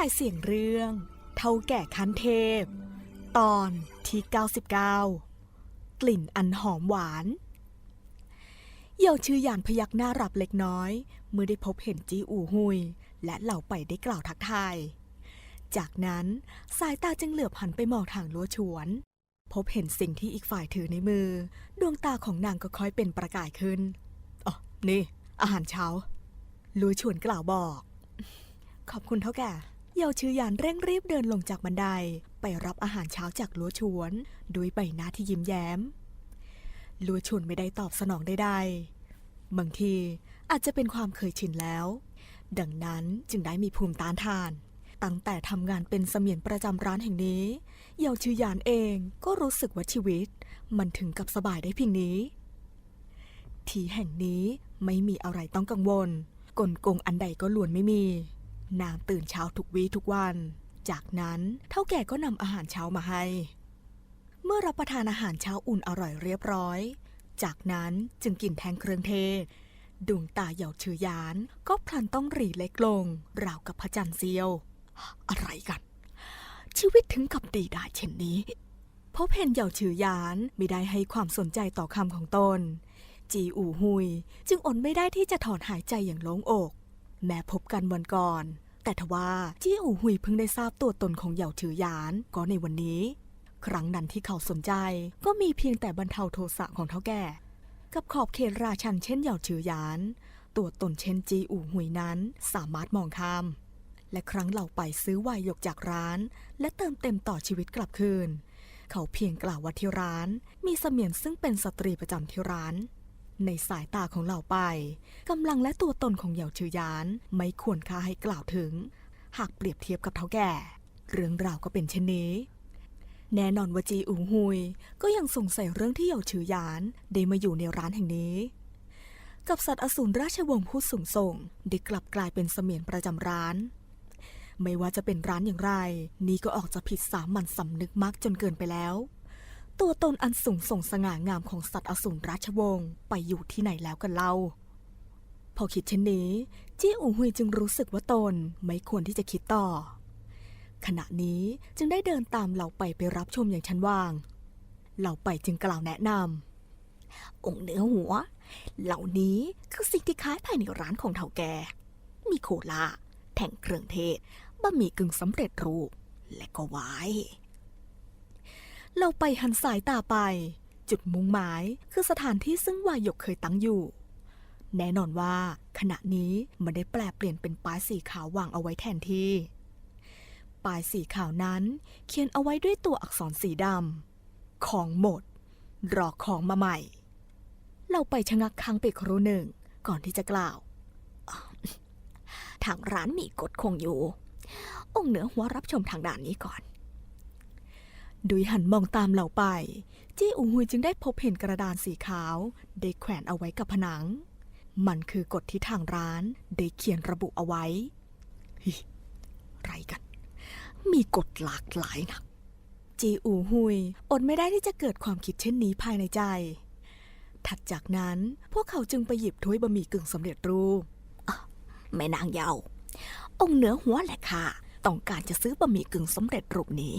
ายเสียงเรื่อง เท่าแก่คันเทพ ตอนที่ 99 กลิ่นอันหอมหวาน เยาชื่อหยานพยักหน้ารับเล็กน้อย เมื่อได้พบเห็นจีอู่หุย และเหล่าไปได้กล่าวทักทาย จากนั้นสายตาจึงเหลือบหันไปมองทางลัวฉวน พบเห็นสิ่งที่อีกฝ่ายถือในมือ ดวงตาของนางก็ค่อยเป็นประกายขึ้นอ๋อนี่ อาหารเช้าลัวฉวนกล่าวบอกขอบคุณเท่าแก่ เยาวชื่อยานเร่งรีบเดินลงจากบันได ไปรับอาหารเช้าจากลัวชวน ด้วยใบหน้าที่ยิ้มแย้มลัวชวนไม่ได้ตอบสนองใดๆบางทีอาจจะเป็นความเคยชินแล้ว ดังนั้นจึงได้มีภูมิต้านทาน ตั้งแต่ทำงานเป็นเสมียนประจำร้านแห่งนี้ เยาวชื่อยานเองก็รู้สึกว่าชีวิต มันถึงกับสบายได้เพียงนี้ ที่แห่งนี้ไม่มีอะไรต้องกังวลกลโกงอันใดก็ล้วนไม่มี นางตื่นเช้าทุกวีทุกวัน จากนั้นเท่าแก่ก็นำอาหารเช้ามาให้ เมื่อรับประทานอาหารเช้าอุ่นอร่อยเรียบร้อย จากนั้นจึงกินแทงเครื่องเทศ ดวงตาเหยาชื่อยาน ก็พลันต้องรีเล็กลง ราวกับพระจันทร์เซียว อะไรกัน ชีวิตถึงกับดีได้เช่นนี้พบเห็นเหยาชื่อยานไม่ได้ให้ความสนใจต่อคำของตนจีอู่หุย จึงอดไม่ได้ที่จะถอนหายใจอย่างโล่งอก แม้พบกันวันก่อน แต่ทว่าจีอู่หุยเพิ่งได้ทราบตัวตนของเหยาถือหยานก็ในวันนี้ ครั้งนั้นที่เขาสนใจก็มีเพียงแต่บรรเทาโทสะของเท่าแก่ กับขอบเขตราชันเช่นเหยาถือหยาน ตัวตนเช่นจีอู่หุยนั้นสามารถมองข้ามและครั้งเหล่าไปซื้อไวายหยกจากร้าน และเติมเต็มต่อชีวิตกลับคืน เขาเพียงกล่าวว่าที่ร้าน มีเสมียนซึ่งเป็นสตรีประจำที่ร้าน ในสายตาของเหล่าไปกำลังและตัวตนของเหยาชื่อยานไม่ควรค่าให้กล่าวถึง หากเปรียบเทียบกับเท่าแก่ เรื่องราวก็เป็นเช่นนี้ แน่นอนว่าจีอุงฮุย ก็ยังสงสัยเรื่องที่เหยาชื่อยานได้มาอยู่ในร้านแห่งนี้ กับสัตว์อสูรราชวงศ์ผู้สูงส่งได้กลับกลายเป็นเสมียนประจำร้านไม่ว่าจะเป็นร้านอย่างไร นี่ก็ออกจะผิดสามัญสำนึกมากจนเกินไปแล้ว ตัวตนอันสูงส่งสง่างามของสัตว์อสูรราชวงศ์ไปอยู่ที่ไหนแล้วกันเล่า พอคิดเช่นนี้จี้อูฮุยจึงรู้สึกว่าตนไม่ควรที่จะคิดต่อ ขณะนี้จึงได้เดินตามเหล่าไปไปรับชมอย่างชั้นว่าง เหล่าไปจึงกล่าวแนะนำองค์เหนือหัว เหล่านี้คือสิ่งที่ขายภายในร้านของเฒ่าแก่มีโคลาแท่งเครื่องเทศบะหมี่กึ่งสำเร็จรูปและก็ไวน์ เราไปหันสายตาไป จุดมุ่งหมายคือสถานที่ซึ่งวายกเคยตั้งอยู่ แน่นอนว่า ขณะนี้มันได้แปลเปลี่ยนเป็นป้ายสีขาววางเอาไว้แทนที่ป้ายสีขาวนั้น เขียนเอาไว้ด้วยตัวอักษรสีดำของหมด รอของมาใหม่ เราไปชะงักค้างไปครู่หนึ่งก่อนที่จะกล่าว ทางร้านมีกฎคงอยู่ องค์เหนือหัวรับชมทางด้านนี้ก่อน ดยหันมองตามเหล่าไป จี้อูฮุยจึงได้พบเห็นกระดานสีขาว ได้แขวนเอาไว้กับผนัง มันคือกฎที่ทางร้าน ได้เขียนระบุเอาไว้ไรกัน มีกฎหลากหลายนะจีอูฮุย อดไม่ได้ที่จะเกิดความคิดเช่นนี้ภายในใจ ถัดจากนั้นพวกเขาจึงไปหยิบถ้วยบะหมี่กึ่งสำเร็จรูปแม่นางเยาองค์เหนือหัวแหละค่ะ ต้องการจะซื้อบะหมี่กึ่งสำเร็จรูปนี้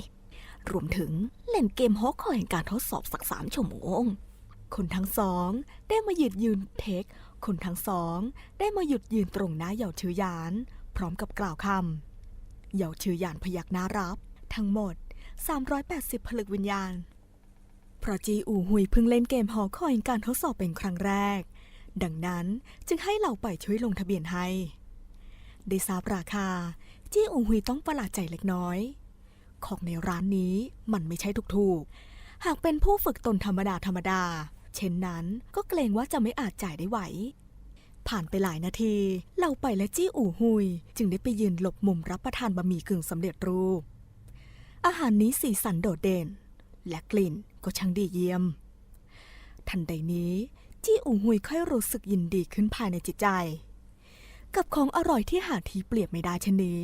รวมถึงเล่นเกมฮอกคอยแห่งการทดสอบสักสามชั่วโมง คนทั้งสองได้มาหยุดยืนเทค คนทั้งสอง ได้มาหยุดยืนตรงหน้าเหยาชื่อยาน พร้อมกับกล่าวคำเหยาชื่อยานพยักหน้ารับ ทั้งหมด 380 ผลึกวิญญาณ เพราะจีอูหุยเพิ่งเล่นเกมฮอคอยแห่งการทดสอบเป็นครั้งแรก ดังนั้นจึงให้เหล่าไปช่วยลงทะเบียนให้ ได้ทราบราคา จี้อูหุยต้องประหลาดใจเล็กน้อย ของในร้านนี้มันไม่ใช่ถูกๆ หากเป็นผู้ฝึกตนธรรมดาธรรมดา เช่นนั้นก็เกรงว่าจะไม่อาจจ่ายได้ไหว ผ่านไปหลายนาที เราไปและจี้อู่หุย จึงได้ไปยืนหลบมุมรับประทานบะหมี่กึ่งสำเร็จรูป อาหารนี้สีสันโดดเด่น และกลิ่นก็ช่างดีเยี่ยม ทันใดนี้จี้อู่หุยค่อยรู้สึกยินดีขึ้นภายในจิตใจ กับของอร่อยที่หาที่เปรียบไม่ได้เช่นนี้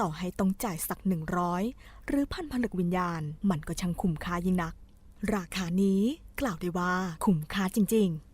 ต่อให้ต้องจ่ายสักหนึ่งร้อยหรือพันผลึกวิญญาณ มันก็ช่างคุ้มค่ายิ่งนัก ราคานี้กล่าวได้ว่าคุ้มค่าจริง ๆ